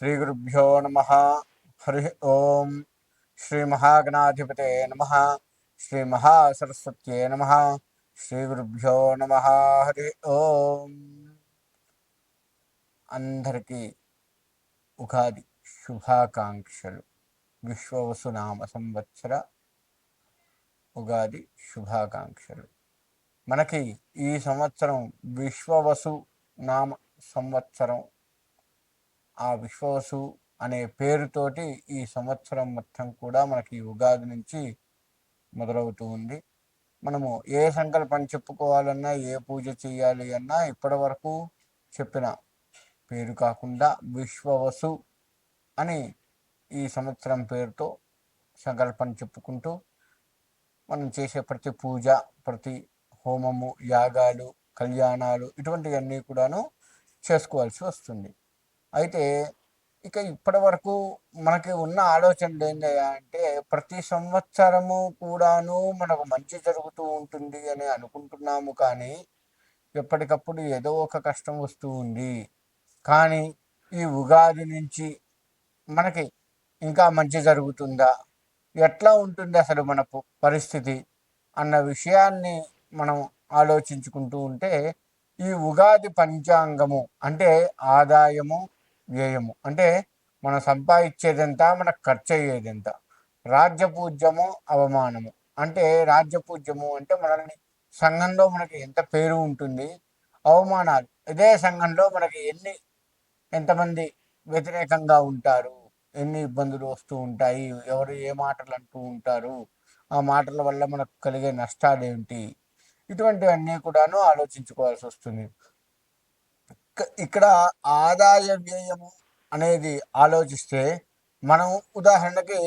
శ్రీగురుభ్యో నమ హరి ఓం శ్రీ మహాగణాధిపతే నమ శ్రీ మహాసరస్వత్యే నమ శ్రీగురుభ్యో నమ హరి ఓం అందరికీ ఉగాది శుభాకాంక్షలు. విశ్వవసునామ సంవత్సర ఉగాది శుభాకాంక్షలు. మనకి ఈ సంవత్సరం విశ్వవసు నామ సంవత్సరం ఆ విశ్వాసు అనే పేరుతోటి ఈ సంవత్సరం మొత్తం కూడా మనకి ఉగాది నుంచి మొదలవుతూ ఉంది. మనము ఏ సంకల్పం చెప్పుకోవాలన్నా ఏ పూజ చేయాలి అన్నా ఇప్పటి వరకు చెప్పిన పేరు కాకుండా విశ్వవసు అని ఈ సంవత్సరం పేరుతో సంకల్పం చెప్పుకుంటూ మనం చేసే ప్రతి పూజ ప్రతి హోమము యాగాలు కళ్యాణాలు ఇటువంటివన్నీ కూడాను చేసుకోవాల్సి వస్తుంది. అయితే ఇక ఇప్పటి వరకు మనకి ఉన్న ఆలోచనలు ఏంటయ్యా అంటే ప్రతి సంవత్సరము కూడాను మనకు మంచి జరుగుతూ ఉంటుంది అని అనుకుంటున్నాము కానీ ఎప్పటికప్పుడు ఏదో ఒక కష్టం వస్తూ ఉంది. కానీ ఈ ఉగాది నుంచి మనకి ఇంకా మంచి జరుగుతుందా? ఎట్లా ఉంటుంది అసలు మన పరిస్థితి? అన్న విషయాన్ని మనం ఆలోచించుకుంటూ ఉంటే ఈ ఉగాది పంచాంగము అంటే ఆదాయము వ్యయము. అంటే మనం సంపాదించేదెంత మనకు ఖర్చు అయ్యేదెంత రాజ్యపూజ్యము అవమానము. అంటే రాజ్యపూజ్యము అంటే మనల్ని సంఘంలో మనకి ఎంత పేరు ఉంటుంది? అవమానాలు. ఇదే సంఘంలో మనకి ఎన్ని ఎంతమంది వ్యతిరేకంగా ఉంటారు? ఎన్ని ఇబ్బందులు వస్తూ ఉంటాయి? ఎవరు ఏ మాటలు అంటూ ఉంటారు? ఆ మాటల వల్ల మనకు కలిగే నష్టాలు ఏంటి ఇటువంటివన్నీ కూడాను ఆలోచించుకోవాల్సి వస్తుంది ఇక్కడ ఆదాయ వ్యయము అనేది ఆలోచిస్తే మనం ఉదాహరణకి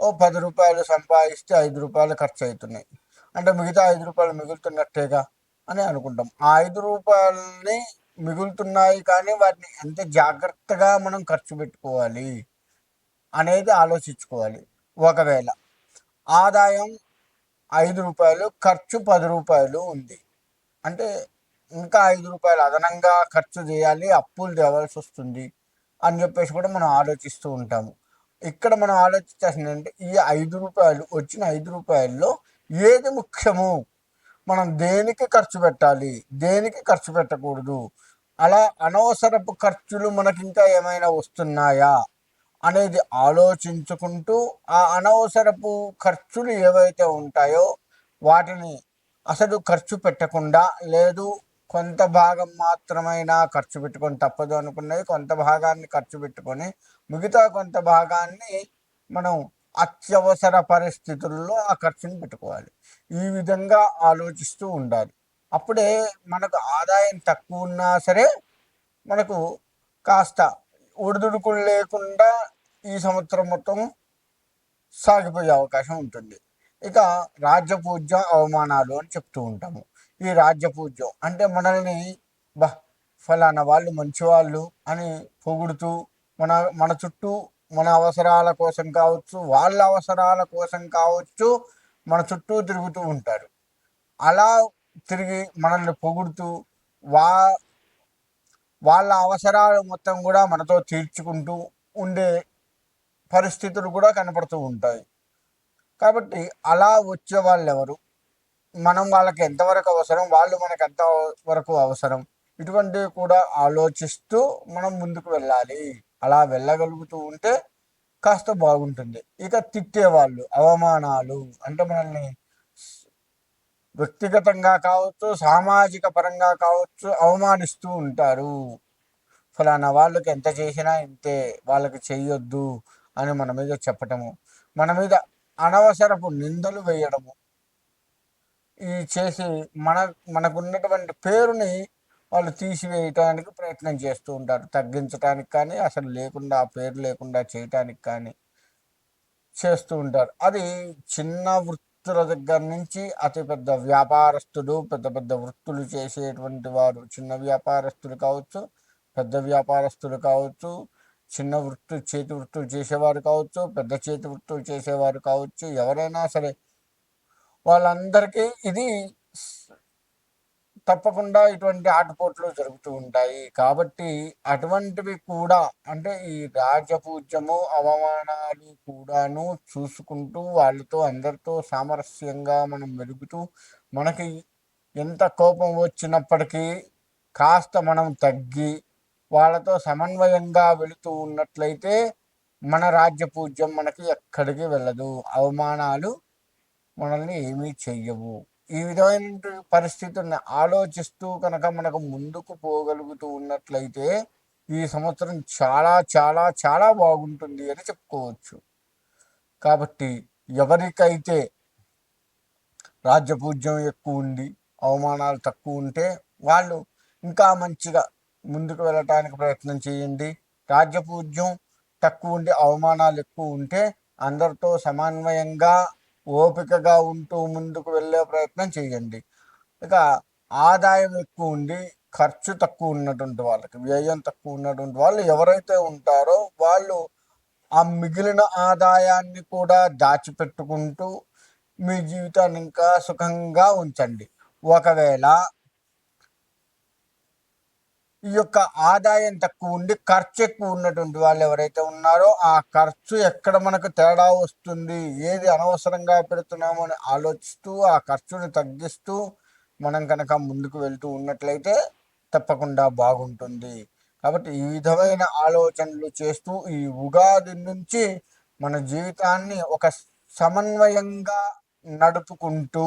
ఓ పది రూపాయలు సంపాదిస్తే ఐదు రూపాయలు ఖర్చు అవుతున్నాయి అంటే మిగతా ఐదు రూపాయలు మిగులుతున్నట్టేగా అని అనుకుంటాం. ఆ ఐదు రూపాయలని మిగులుతున్నాయి కానీ వాటిని ఎంత జాగ్రత్తగా మనం ఖర్చు పెట్టుకోవాలి అనేది ఆలోచించుకోవాలి. ఒకవేళ ఆదాయం ఐదు రూపాయలు ఖర్చు పది రూపాయలు ఉంది. అంటే ఇంకా ఐదు రూపాయలు అదనంగా ఖర్చు చేయాలి అప్పులు తేవాల్సి వస్తుంది అని చెప్పేసి కూడా మనం ఆలోచిస్తూ ఉంటాము. ఇక్కడ మనం ఆలోచించాల్సింది అంటే ఈ ఐదు రూపాయలు వచ్చిన ఐదు రూపాయల్లో ఏది ముఖ్యము? మనం దేనికి ఖర్చు పెట్టాలి? దేనికి ఖర్చు పెట్టకూడదు? అలా అనవసరపు ఖర్చులు మనకి ఇంకా ఏమైనా వస్తున్నాయా అనేది ఆలోచించుకుంటూ ఆ అనవసరపు ఖర్చులు ఏవైతే ఉంటాయో వాటిని అసలు ఖర్చు పెట్టకుండా లేదు కొంత భాగం మాత్రమైనా ఖర్చు పెట్టుకొని తప్పదు అనుకున్నవి కొంత భాగాన్ని ఖర్చు పెట్టుకొని మిగతా కొంత భాగాన్ని మనం అత్యవసర పరిస్థితుల్లో ఆ ఖర్చుని పెట్టుకోవాలి. ఈ విధంగా ఆలోచిస్తూ ఉండాలి. అప్పుడే మనకు ఆదాయం తక్కువ ఉన్నా సరే మనకు కాస్త ఒడిదుడుకులు లేకుండా ఈ సంవత్సరం మొత్తం సాగిపోయే అవకాశం ఉంటుంది. ఇక రాజ్యపూజ్యం అవమానాలు అని చెప్తూ ఉంటాము. ఈ రాజ్యపూజ్యం అంటే మనల్ని బా ఫలానా వాళ్ళు మంచివాళ్ళు అని పొగుడుతూ మన మన చుట్టూ మన అవసరాల కోసం కావచ్చు వాళ్ళ అవసరాల కోసం కావచ్చు మన చుట్టూ తిరుగుతూ ఉంటారు. అలా తిరిగి మనల్ని పొగుడుతూ వా వాళ్ళ అవసరాలు మొత్తం కూడా మనతో తీర్చుకుంటూ ఉండే పరిస్థితులు కూడా కనపడుతూ ఉంటాయి. కాబట్టి అలా వచ్చే వాళ్ళు ఎవరు మనం వాళ్ళకి ఎంతవరకు అవసరం వాళ్ళు మనకు ఎంత వరకు అవసరం ఇటువంటివి కూడా ఆలోచిస్తూ మనం ముందుకు వెళ్ళాలి. అలా వెళ్ళగలుగుతూ ఉంటే కాస్త బాగుంటుంది. ఇక తిట్టేవాళ్ళు అవమానాలు అంటే మనల్ని వ్యక్తిగతంగా కావచ్చు సామాజిక పరంగా కావచ్చు అవమానిస్తూ ఉంటారు. ఫలానా వాళ్ళకి ఎంత చేసినా ఇంతే వాళ్ళకి చేయొద్దు అని మన మీద చెప్పటము మన మీద అనవసరపు నిందలు వేయడము ఈ చేసి మన మనకున్నటువంటి పేరుని వాళ్ళు తీసివేయటానికి ప్రయత్నం చేస్తూ ఉంటారు. తగ్గించడానికి కానీ అసలు లేకుండా ఆ పేరు లేకుండా చేయటానికి కానీ చేస్తూ ఉంటారు. అది చిన్న వృత్తుల దగ్గర నుంచి అతి పెద్ద వ్యాపారస్తులు పెద్ద పెద్ద వృత్తులు చేసేటువంటి వారు చిన్న వ్యాపారస్తులు కావచ్చు పెద్ద వ్యాపారస్తులు కావచ్చు చిన్న వృత్తి చేతి వృత్తులు చేసేవారు కావచ్చు పెద్ద చేతి వృత్తులు చేసేవారు కావచ్చు ఎవరైనా సరే వాళ్ళందరికీ ఇది తప్పకుండా ఇటువంటి ఆటపోట్లు జరుగుతూ ఉంటాయి. కాబట్టి అటువంటివి కూడా అంటే ఈ రాజపూజ్యము అవమానాలు కూడాను చూసుకుంటూ వాళ్ళతో అందరితో సామరస్యంగా మనం మెరుగుతూ మనకి ఎంత కోపం వచ్చినప్పటికీ కాస్త మనం తగ్గి వాళ్ళతో సమన్వయంగా వెళుతూ ఉన్నట్లయితే మన రాజ్య పూజ్యం మనకి ఎక్కడికి వెళ్ళదు. అవమానాలు మనల్ని ఏమీ చెయ్యవు. ఈ విధమైన పరిస్థితుల్ని ఆలోచిస్తూ కనుక మనకు ముందుకు పోగలుగుతూ ఉన్నట్లయితే ఈ సంవత్సరం చాలా చాలా చాలా బాగుంటుంది అని చెప్పుకోవచ్చు. కాబట్టి ఎవరికైతే రాజ్యపూజ్యం ఎక్కువ ఉండి అవమానాలు తక్కువ ఉంటే వాళ్ళు ఇంకా మంచిగా ముందుకు వెళ్ళటానికి ప్రయత్నం చేయండి. రాజ్యపూజ్యం తక్కువ ఉండి అవమానాలు ఎక్కువ ఉంటే అందరితో సమన్వయంగా ఓపికగా ఉంటూ ముందుకు వెళ్ళే ప్రయత్నం చేయండి. ఇక ఆదాయం ఎక్కువ ఉండి ఖర్చు తక్కువ ఉన్నటువంటి వాళ్ళకి వ్యయం తక్కువ ఉన్నటువంటి వాళ్ళు ఎవరైతే ఉంటారో వాళ్ళు ఆ మిగిలిన ఆదాయాన్ని కూడా దాచిపెట్టుకుంటూ మీ జీవితాన్ని ఇంకా సుఖంగా ఉంచండి. ఒకవేళ ఈ యొక్క ఆదాయం తక్కువ ఉండి ఖర్చు ఎక్కువ ఉన్నటువంటి వాళ్ళు ఎవరైతే ఉన్నారో ఆ ఖర్చు ఎక్కడ మనకు తేడా వస్తుంది ఏది అనవసరంగా పెడుతున్నామో అని ఆలోచిస్తూ ఆ ఖర్చుని తగ్గిస్తూ మనం కనుక ముందుకు వెళ్తూ ఉన్నట్లయితే తప్పకుండా బాగుంటుంది. కాబట్టి ఈ విధమైన ఆలోచనలు చేస్తూ ఈ ఉగాది నుంచి మన జీవితాన్ని ఒక సమన్వయంగా నడుపుకుంటూ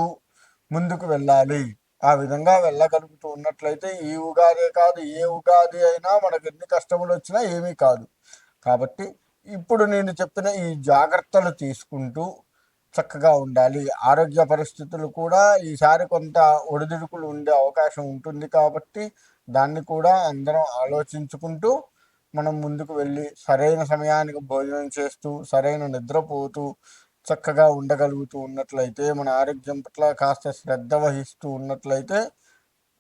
ముందుకు వెళ్ళాలి. ఆ విధంగా వెళ్ళగలుగుతూ ఉన్నట్లయితే ఈ ఉగాదే కాదు ఏ ఉగాది అయినా మనకు ఎన్ని కష్టములు వచ్చినా ఏమీ కాదు. కాబట్టి ఇప్పుడు నేను చెప్పిన ఈ జాగ్రత్తలు తీసుకుంటూ చక్కగా ఉండాలి. ఆరోగ్య పరిస్థితులు కూడా ఈసారి కొంత ఒడిదుడుకులు ఉండే అవకాశం ఉంటుంది కాబట్టి దాన్ని కూడా అందరం ఆలోచించుకుంటూ మనం ముందుకు వెళ్ళి సరైన సమయానికి భోజనం చేస్తూ సరైన నిద్రపోతూ చక్కగా ఉండగలుగుతూ ఉన్నట్లయితే మన ఆరోగ్యం పట్ల కాస్త శ్రద్ధ వహిస్తూ ఉన్నట్లయితే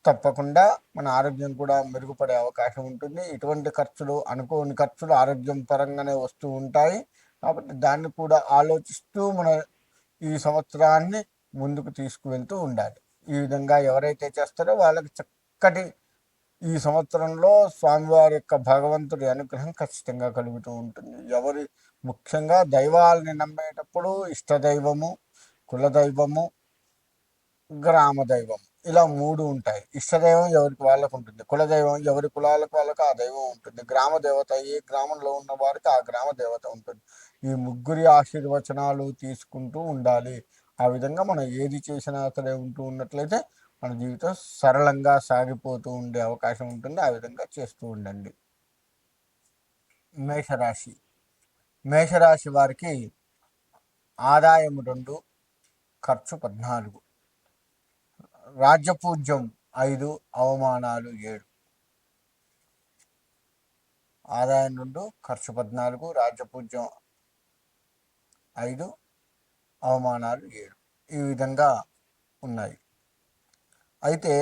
తప్పకుండా మన ఆరోగ్యం కూడా మెరుగుపడే అవకాశం ఉంటుంది. ఇటువంటి ఖర్చులు అనుకోని ఖర్చులు ఆరోగ్యం పరంగానే వస్తూ ఉంటాయి. కాబట్టి దాన్ని కూడా ఆలోచిస్తూ మన ఈ సంవత్సరాన్ని ముందుకు తీసుకువెళ్తూ ఉండాలి. ఈ విధంగా ఎవరైతే చేస్తారో వాళ్ళకి చక్కటి ఈ సంవత్సరంలో స్వామివారి యొక్క భగవంతుడి అనుగ్రహం ఖచ్చితంగా కలుగుతూ ఉంటుంది. ఎవరి ముఖ్యంగా దైవాలని నమ్మేటప్పుడు ఇష్టదైవము కులదైవము గ్రామ దైవం ఇలా మూడు ఉంటాయి. ఇష్టదైవం ఎవరికి వాళ్ళకు ఉంటుంది. కులదైవం ఎవరి కులాలకు వాళ్ళకు ఆ దైవం ఉంటుంది. గ్రామ దేవత ఏ గ్రామంలో ఉన్న వారికి ఆ గ్రామ దేవత ఉంటుంది. ఈ ముగ్గురి ఆశీర్వచనాలు తీసుకుంటూ ఉండాలి. ఆ విధంగా మనం ఏది చేసినా సరే ఉంటూ ఉన్నట్లయితే మన జీవితం సరళంగా సాగిపోతూ ఉండే అవకాశం ఉంటుంది. ఆ విధంగా చేస్తూ ఉండండి. మేషరాశి. మేషరాశి వారికి ఆదాయం రెండు ఖర్చు పద్నాలుగు. రాజ్యపూజ్యం ఐదు అవమానాలు ఏడు. ఆదాయం రెండు ఖర్చు పద్నాలుగు రాజ్యపూజ్యం ఐదు అవమానాలు ఏడు. ఈ విధంగా ఉన్నాయి. అయితే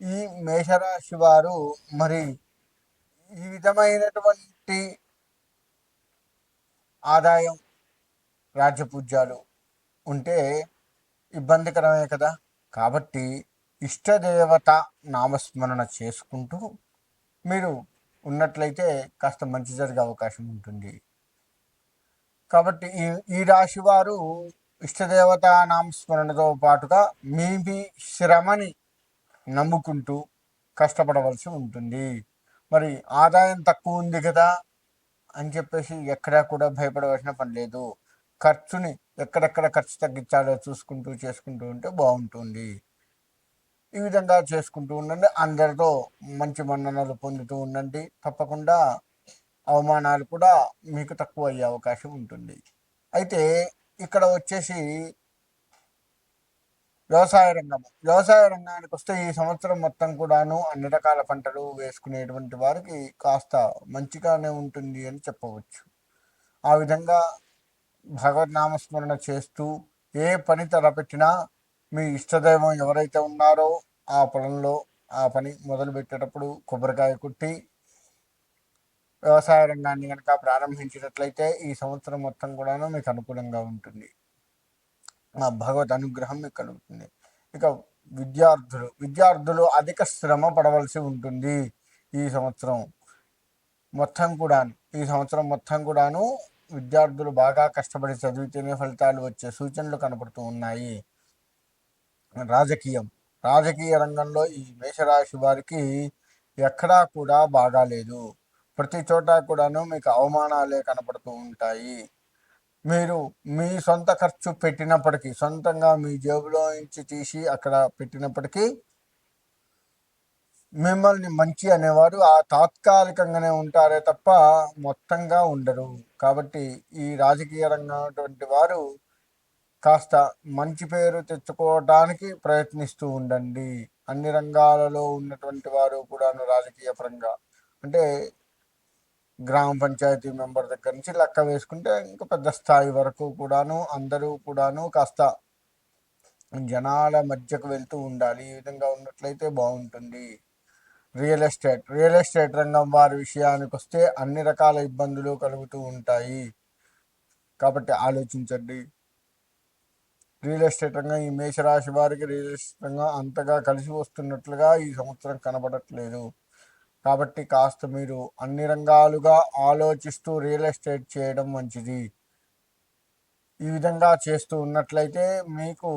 ఈ మేషరాశి వారు మరి ఈ విధమైనటువంటి ఆదాయం రాజ్యపూజ్యాలు ఉంటే ఇబ్బందికరమే కదా. కాబట్టి ఇష్టదేవత నామస్మరణ చేసుకుంటూ మీరు ఉన్నట్లయితే కాస్త మంచి జరిగే అవకాశం ఉంటుంది. కాబట్టి ఈ ఈ రాశి వారు ఇష్టదేవత నామస్మరణతో పాటుగా మీ మీ శ్రమని నమ్ముకుంటూ కష్టపడవలసి ఉంటుంది. మరి ఆదాయం తక్కువ ఉంది కదా. అని చెప్పేసి ఎక్కడా కూడా భయపడవలసిన పని లేదు. ఖర్చుని ఎక్కడెక్కడ ఖర్చు తగ్గించాలో చూసుకుంటూ చేసుకుంటూ ఉంటే బాగుంటుంది. ఈ విధంగా చేసుకుంటూ ఉండండి. అందరితో మంచి మన్ననలు పొందుతూ ఉండండి. తప్పకుండా అవమానాలు కూడా మీకు తక్కువ అయ్యే అవకాశం ఉంటుంది. అయితే ఇక్కడ వచ్చేసి వ్యవసాయ రంగం వ్యవసాయ రంగానికి వస్తే ఈ సంవత్సరం మొత్తం కూడాను అన్ని రకాల పంటలు వేసుకునేటువంటి వారికి కాస్త మంచిగానే ఉంటుంది అని చెప్పవచ్చు. ఆ విధంగా భగవద్నామస్మరణ చేస్తూ ఏ పని తలపెట్టినా మీ ఇష్టదైవం ఎవరైతే ఉన్నారో ఆ పొలంలో ఆ పని మొదలు పెట్టేటప్పుడు కొబ్బరికాయ కుట్టి వ్యవసాయ రంగాన్ని కనుక ప్రారంభించినట్లయితే ఈ సంవత్సరం మొత్తం కూడాను మీకు అనుకూలంగా ఉంటుంది. ఆ భగవత్ అనుగ్రహం ఇక్కడ కలుగుతుంది. ఇక విద్యార్థులు విద్యార్థులు అధిక శ్రమ పడవలసి ఉంటుంది ఈ సంవత్సరం. మొత్తం కూడా ఈ సంవత్సరం మొత్తం కూడాను విద్యార్థులు బాగా కష్టపడి చదివితేనే ఫలితాలు వచ్చే సూచనలు కనపడుతూ ఉన్నాయి. రాజకీయం రాజకీయ రంగంలో ఈ మేషరాశి వారికి ఎక్కడా కూడా బాగాలేదు ప్రతి చోట కూడాను మీకు అవమానాలే కనపడుతూ ఉంటాయి. మీరు మీ సొంత ఖర్చు పెట్టినప్పటికీ సొంతంగా మీ జేబులో నుంచి తీసి అక్కడ పెట్టినప్పటికీ మిమ్మల్ని మంచి అనేవారు ఆ తాత్కాలికంగానే ఉంటారే తప్ప మొత్తంగా ఉండరు. కాబట్టి ఈ రాజకీయ రంగం వారు కాస్త మంచి పేరు తెచ్చుకోవడానికి ప్రయత్నిస్తూ ఉండండి. అన్ని రంగాలలో ఉన్నటువంటి వారు కూడాను రాజకీయ పరంగా. అంటే గ్రామ పంచాయతీ మెంబర్ దగ్గర నుంచి లెక్క వేసుకుంటే ఇంకా పెద్ద స్థాయి వరకు కూడాను అందరూ కూడాను కాస్త జనాల మధ్యకు వెళ్తూ ఉండాలి. ఈ విధంగా ఉన్నట్లయితే బాగుంటుంది. రియల్ ఎస్టేట్ రియల్ ఎస్టేట్ రంగం వారి విషయానికి వస్తే అన్ని రకాల ఇబ్బందులు కలుగుతూ ఉంటాయి. కాబట్టి ఆలోచించండి. రియల్ ఎస్టేట్ రంగం ఈ మేషరాశి వారికి రియల్ ఎస్టేట్ రంగం అంతగా కలిసి వస్తున్నట్లుగా ఈ సంవత్సరం కనబడట్లేదు. కాబట్టి కాస్త మీరు అన్ని రంగాలుగా ఆలోచిస్తూ రియల్ ఎస్టేట్ చేయడం మంచిది. ఈ విధంగా చేస్తూ ఉన్నట్లయితే మీకు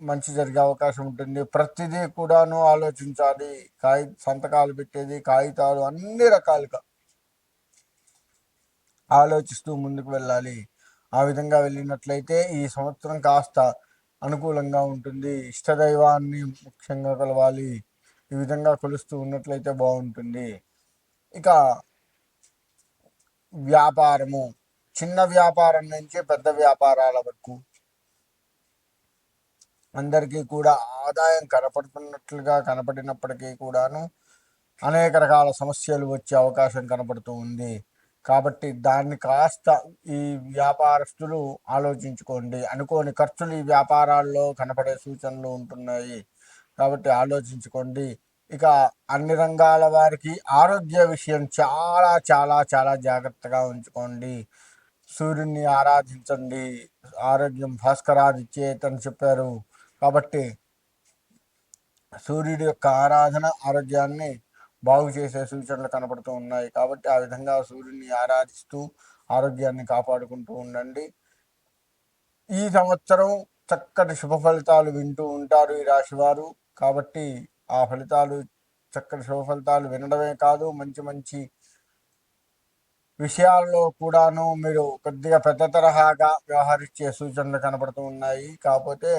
మంచి జరిగే అవకాశం ఉంటుంది. ప్రతిదీ కూడాను ఆలోచించాలి. కాగి సంతకాలు పెట్టేది కాగితాలు అన్ని రకాలుగా ఆలోచిస్తూ ముందుకు వెళ్ళాలి. ఆ విధంగా వెళ్ళినట్లయితే ఈ సంవత్సరం కాస్త అనుకూలంగా ఉంటుంది. ఇష్టదైవాన్ని ముఖ్యంగా కలవాలి. ఈ విధంగా కొలుస్తూ ఉన్నట్లయితే బాగుంటుంది. ఇక వ్యాపారము. చిన్న వ్యాపారం నుంచి పెద్ద వ్యాపారాల వరకు అందరికీ కూడా ఆదాయం కనపడుతున్నట్లుగా కనపడినప్పటికీ కూడాను అనేక రకాల సమస్యలు వచ్చే అవకాశం కనపడుతూ ఉంది. కాబట్టి దాన్ని కాస్త ఈ వ్యాపారస్తులు ఆలోచించుకోండి. అనుకోని ఖర్చులు ఈ వ్యాపారాల్లో కనపడే సూచనలు ఉంటున్నాయి. కాబట్టి ఆలోచించుకోండి. ఇక అన్ని రంగాల వారికి ఆరోగ్య విషయం చాలా చాలా చాలా జాగ్రత్తగా ఉంచుకోండి. సూర్యుడిని ఆరాధించండి. ఆరోగ్యం భాస్కరాదిచ్చేతని అని చెప్పారు. కాబట్టి సూర్యుడి యొక్క ఆరాధన ఆరోగ్యాన్ని బాగు చేసే సూచనలు కనపడుతూ ఉన్నాయి. కాబట్టి ఆ విధంగా సూర్యుని ఆరాధిస్తూ ఆరోగ్యాన్ని కాపాడుకుంటూ ఉండండి. ఈ సంవత్సరం చక్కటి శుభ ఫలితాలు వింటూ ఉంటారు ఈ రాశి వారు. కాబట్టి ఆ ఫలితాలు చక్కటి శుభ ఫలితాలు వినడమే కాదు మంచి మంచి విషయాల్లో కూడాను మీరు కొద్దిగా పెద్ద తరహాగా వ్యవహరించే సూచనలు కనపడుతూ ఉన్నాయి. కాకపోతే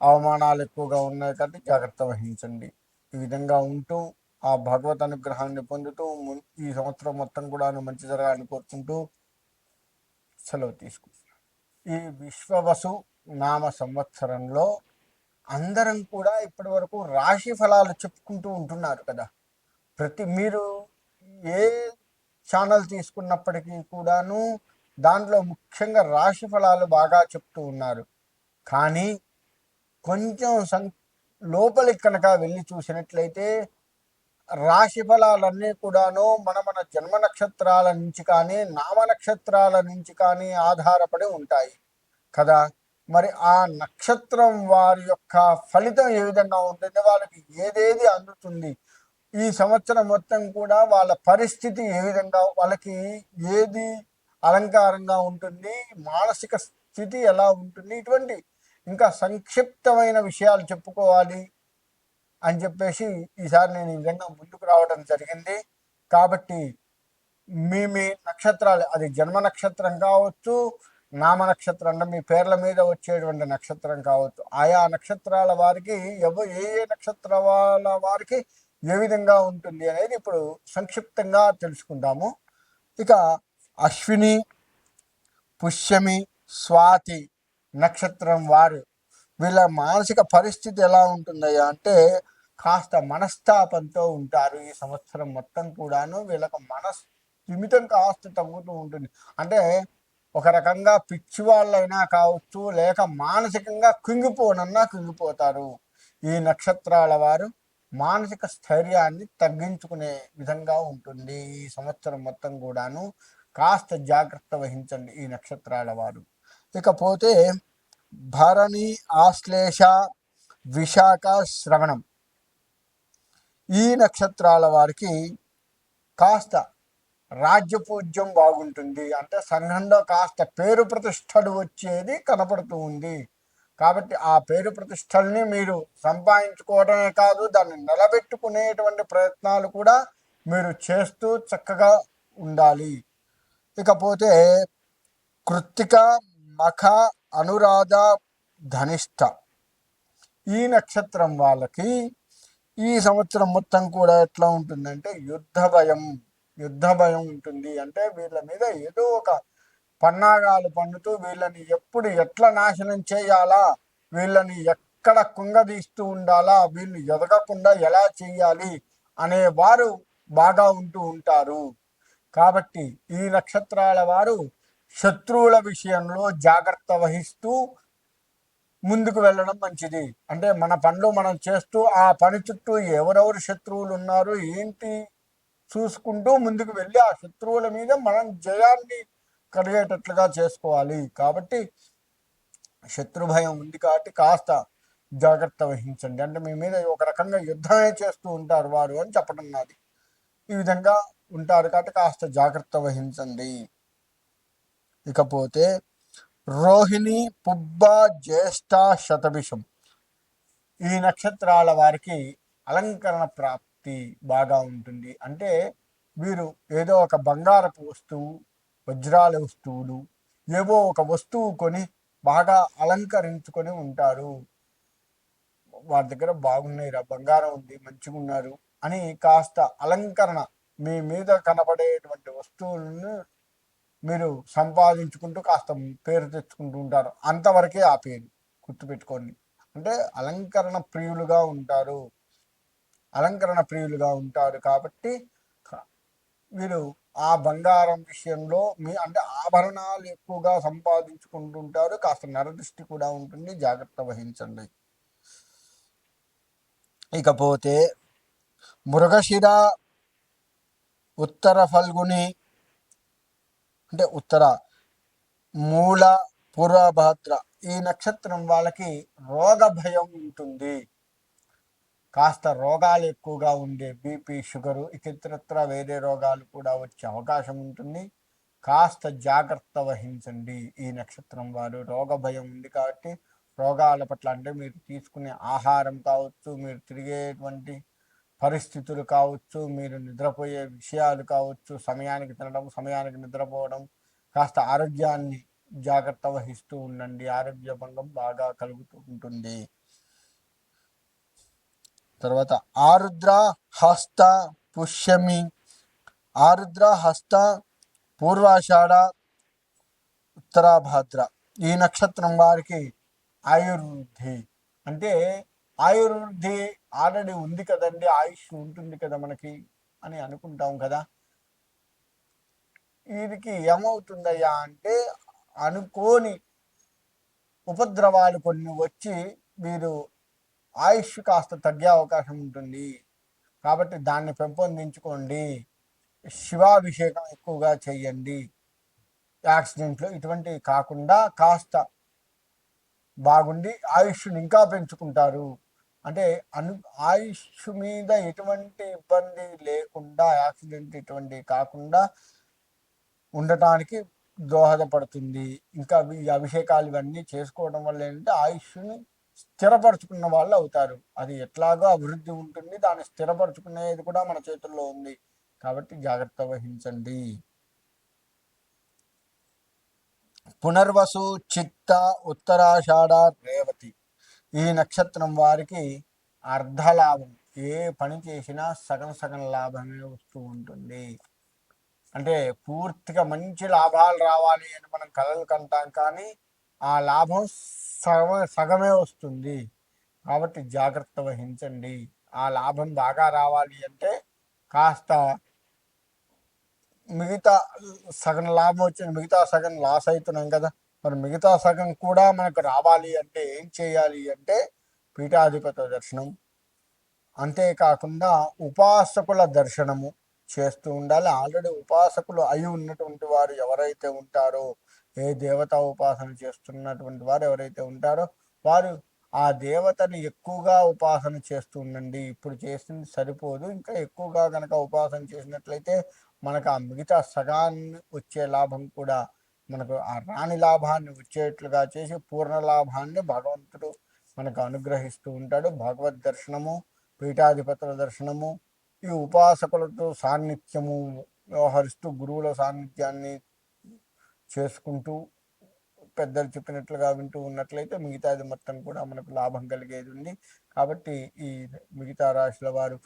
అవమానాలు ఎక్కువగా ఉన్నాయి కాబట్టి జాగ్రత్త వహించండి. ఈ విధంగా ఉంటూ ఆ భగవత్ అనుగ్రహాన్ని పొందుతూ ఈ సంవత్సరం మొత్తం కూడా మంచి జరగాలని కోరుకుంటూ సెలవు తీసుకుంటున్నాను. ఈ విశ్వవసు నామ సంవత్సరంలో అందరం కూడా ఇప్పటి వరకు రాశి ఫలాలు చెప్పుకుంటూ ఉంటున్నారు కదా. ప్రతి మీరు ఏ ఛానల్ తీసుకున్నప్పటికీ కూడాను దాంట్లో ముఖ్యంగా రాశి ఫలాలు బాగా చెప్తూ ఉన్నారు. కానీ కొంచెం సం లోపలికి కనుక వెళ్ళి చూసినట్లయితే రాశి ఫలాలన్నీ కూడాను మన మన జన్మ నక్షత్రాల నుంచి కానీ నామ నక్షత్రాల నుంచి కానీ ఆధారపడి ఉంటాయి కదా. మరి ఆ నక్షత్రం వారి యొక్క ఫలితం ఏ విధంగా ఉంటుంది వాళ్ళకి ఏదేది అందుతుంది? ఈ సంవత్సరం మొత్తం కూడా వాళ్ళ పరిస్థితి ఏ విధంగా వాళ్ళకి ఏది అలంకారంగా ఉంటుంది మానసిక స్థితి ఎలా ఉంటుంది ఇటువంటి ఇంకా సంక్షిప్తమైన విషయాలు చెప్పుకోవాలి అని చెప్పేసి ఈసారి నేను ఈ విధంగా ముందుకు రావడం జరిగింది. కాబట్టి మీ మీ నక్షత్రాలు అది జన్మ నక్షత్రం కావచ్చు నామ నక్షత్రం అంటే మీ పేర్ల మీద వచ్చేటువంటి నక్షత్రం కావచ్చు. ఆయా నక్షత్రాల వారికి ఎవ ఏ ఏ నక్షత్రాల వారికి ఏ విధంగా ఉంటుంది అనేది ఇప్పుడు సంక్షిప్తంగా తెలుసుకుందాము. ఇక అశ్విని పుష్యమి స్వాతి నక్షత్రం వారు. వీళ్ళ మానసిక పరిస్థితి ఎలా ఉంటుందయ్యా అంటే కాస్త మనస్తాపంతో ఉంటారు ఈ సంవత్సరం మొత్తం కూడాను. వీళ్ళకి మనస్ స్థిమితం కాస్త తగ్గుతూ ఉంటుంది. అంటే ఒక రకంగా పిచ్చి వాళ్ళైనా కావచ్చు లేక మానసికంగా కుంగిపోనన్నా కుంగిపోతారు. ఈ నక్షత్రాల వారు మానసిక స్థైర్యాన్ని తగ్గించుకునే విధంగా ఉంటుంది. ఈ సంవత్సరం మొత్తం కూడాను కాస్త జాగ్రత్త వహించండి ఈ నక్షత్రాల వారు. ఇకపోతే భరణి ఆశ్లేష విశాఖ శ్రవణం. ఈ నక్షత్రాల వారికి కాస్త రాజ్యపూజ్యం బాగుంటుంది. అంటే సంఘంలో కాస్త పేరు ప్రతిష్టలు వచ్చేది కనపడుతూ ఉంది. కాబట్టి ఆ పేరు ప్రతిష్టల్ని మీరు సంపాదించుకోవడమే కాదు దాన్ని నిలబెట్టుకునేటువంటి ప్రయత్నాలు కూడా మీరు చేస్తూ చక్కగా ఉండాలి. ఇకపోతే కృత్తిక మఖ అనురాధ ధనిష్ట ఈ నక్షత్రం వాళ్ళకి ఈ సంవత్సరం మొత్తం కూడా ఎట్లా ఉంటుందంటే యుద్ధ భయం. యుద్ధ భయం ఉంటుంది. అంటే వీళ్ళ మీద ఏదో ఒక పన్నాగాలు పన్నుతూ వీళ్ళని ఎప్పుడు ఎట్లా నాశనం చేయాలా వీళ్ళని ఎక్కడ కుంగదీస్తూ ఉండాలా వీళ్ళు ఎదగకుండా ఎలా చేయాలి అనే వారు బాగా ఉంటూ ఉంటారు. కాబట్టి ఈ నక్షత్రాల వారు శత్రువుల విషయంలో జాగ్రత్త వహిస్తూ ముందుకు వెళ్ళడం మంచిది. అంటే మన పనులు మనం చేస్తూ ఆ పని చుట్టూ ఎవరెవరు శత్రువులు ఉన్నారు ఏంటి చూసుకుంటూ ముందుకు వెళ్ళి ఆ శత్రువుల మీద మనం జయాన్ని కలిగేటట్లుగా చేసుకోవాలి. కాబట్టి శత్రు భయం ఉంది కాబట్టి కాస్త జాగ్రత్త వహించండి. అంటే మీ మీద ఒక రకంగా యుద్ధమే చేస్తూ ఉంటారు వారు అని చెప్పడం నాది. ఈ విధంగా ఉంటారు కాబట్టి కాస్త జాగ్రత్త వహించండి. ఇకపోతే రోహిణి పుబ్బ జ్యేష్ఠ శతభిషం ఈ నక్షత్రాల వారికి అలంకరణ ప్రాప్తి. బాగా ఉంటుంది. అంటే వీరు ఏదో ఒక బంగారపు వస్తువు వజ్రాల వస్తువులు ఏవో ఒక వస్తువు కొని బాగా అలంకరించుకొని ఉంటారు. వారి దగ్గర బాగున్నాయి రా బంగారం ఉంది మంచిగా ఉన్నారు అని కాస్త అలంకరణ మీ మీద కనబడేటువంటి వస్తువులను మీరు సంపాదించుకుంటూ కాస్త పేరు తెచ్చుకుంటూ ఉంటారు. అంతవరకే ఆ పేరు గుర్తుపెట్టుకోండి. అంటే అలంకరణ ప్రియులుగా ఉంటారు. అలంకరణ ప్రియులుగా ఉంటారు కాబట్టి వీరు ఆ బంగారం విషయంలో మీ అంటే ఆభరణాలు ఎక్కువగా సంపాదించుకుంటుంటారు కాస్త నరదృష్టి కూడా ఉంటుంది. జాగ్రత్త వహించండి. ఇకపోతే మృగశిర ఉత్తర ఫల్గుని అంటే ఉత్తర మూల పూర్వభద్ర ఈ నక్షత్రం వాళ్ళకి రోగ భయం ఉంటుంది. కాస్త రోగాలు ఎక్కువగా ఉండే బీపీ షుగరు ఇతరత్ర వేరే రోగాలు కూడా వచ్చే అవకాశం ఉంటుంది. కాస్త జాగ్రత్త వహించండి ఈ నక్షత్రం వారు. రోగ భయం ఉంది కాబట్టి రోగాల పట్ల అంటే మీరు తీసుకునే ఆహారం కావచ్చు మీరు తిరిగేటువంటి పరిస్థితులు కావచ్చు మీరు నిద్రపోయే విషయాలు కావచ్చు సమయానికి తినడం సమయానికి నిద్రపోవడం కాస్త ఆరోగ్యాన్ని జాగ్రత్త వహిస్తూ ఉండండి. ఆరోగ్య భంగం బాగా కలుగుతూ ఉంటుంది. తర్వాత ఆరుద్ర హస్త పుష్యమి. ఆరుద్ర హస్త పూర్వాషాఢ ఉత్తరాభాద్ర. ఈ నక్షత్రం వారికి ఆయుర్వృద్ధి. అంటే ఆయుర్వృద్ధి ఆల్రెడీ ఉంది కదండి ఆయుష్ ఉంటుంది కదా మనకి అని అనుకుంటాం కదా. వీరికి ఏమవుతుందయ్యా అంటే అనుకోని ఉపద్రవాలు కొన్ని వచ్చి మీరు ఆయుష్ కాస్త తగ్గే అవకాశం ఉంటుంది. కాబట్టి దాన్ని పెంపొందించుకోండి. శివాభిషేకం ఎక్కువగా చేయండి. యాక్సిడెంట్లు ఇటువంటివి కాకుండా కాస్త బాగుండి ఆయుష్ని ఇంకా పెంచుకుంటారు. అంటే అను ఆయుష్ మీద ఎటువంటి ఇబ్బంది లేకుండా యాక్సిడెంట్ ఇటువంటి కాకుండా ఉండటానికి దోహదపడుతుంది. ఇంకా ఈ అభిషేకాలు ఇవన్నీ చేసుకోవడం వల్ల ఏంటంటే ఆయుష్ని స్థిరపరచుకున్న వాళ్ళు అవుతారు. అది ఎట్లాగో అభివృద్ధి ఉంటుంది. దాన్ని స్థిరపరచుకునేది కూడా మన చేతుల్లో ఉంది. కాబట్టి జాగ్రత్త వహించండి. పునర్వసు చిత్త ఉత్తరాషాఢ రేవతి. ఈ నక్షత్రం వారికి అర్ధలాభం. ఏ పని చేసినా సగం సగం లాభమే వస్తూ ఉంటుంది. అంటే పూర్తిగా మంచి లాభాలు రావాలి అని మనం కలలు కంటాం కానీ ఆ లాభం సగ సగమే వస్తుంది. కాబట్టి జాగ్రత్త వహించండి. ఆ లాభం బాగా రావాలి అంటే కాస్త మిగతా సగం లాభం వచ్చింది మిగతా సగం లాస్ అవుతున్నాం కదా. మరి మిగతా సగం కూడా మనకు రావాలి అంటే ఏం చేయాలి అంటే పీఠాధిపత దర్శనం. అంతేకాకుండా ఉపాసకుల దర్శనము చేస్తూ ఉండాలి. ఆల్రెడీ ఉపాసకులు అయి ఉన్నటువంటి వారు ఎవరైతే ఉంటారో ఏ దేవతా ఉపాసన చేస్తున్నటువంటి వారు ఎవరైతే ఉంటారో వారు ఆ దేవతని ఎక్కువగా ఉపాసన చేస్తూ ఉండండి. ఇప్పుడు చేసింది సరిపోదు. ఇంకా ఎక్కువగా కనుక ఉపాసన చేసినట్లయితే మనకు ఆ మిగతా సగాన్ని వచ్చే లాభం కూడా మనకు ఆ రాణి లాభాన్ని వచ్చేట్లుగా చేసి పూర్ణ లాభాన్ని భగవంతుడు మనకు అనుగ్రహిస్తూ ఉంటాడు. భగవద్ దర్శనము పీఠాధిపతుల దర్శనము ఈ ఉపాసకులతో సాన్నిధ్యము వ్యవహరిస్తూ గురువుల సాన్నిధ్యాన్ని చేసుకుంటూ పెద్దలు చెప్పినట్లుగా వింటూ ఉన్నట్లయితే మిగతాది మొత్తం కూడా మనకు లాభం కలిగేది ఉంది. కాబట్టి ఈ మిగతా రాశుల వారు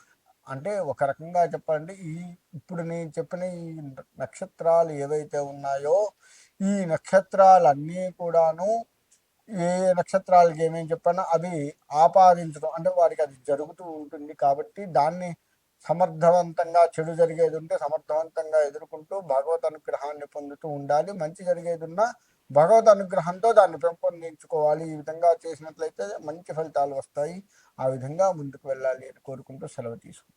అంటే ఒక రకంగా చెప్పాలంటే ఈ ఇప్పుడు నేను చెప్పిన ఈ నక్షత్రాలు ఏవైతే ఉన్నాయో ఈ నక్షత్రాలన్నీ కూడాను ఏ నక్షత్రాలకి ఏమేమి చెప్పానో అవి ఆపాదించడం అంటే వారికి అది జరుగుతూ ఉంటుంది కాబట్టి దాన్ని సమర్థవంతంగా చెడు జరిగేది ఉంటే సమర్థవంతంగా ఎదుర్కొంటూ భగవత్ అనుగ్రహాన్ని పొందుతూ ఉండాలి. మంచి జరిగేది ఉన్నా భగవత్ అనుగ్రహంతో దాన్ని పెంపొందించుకోవాలి. ఈ విధంగా చేసినట్లయితే మంచి ఫలితాలు వస్తాయి. ఆ విధంగా ముందుకు వెళ్ళాలి అని కోరుకుంటూ సెలవు తీసుకుంటాం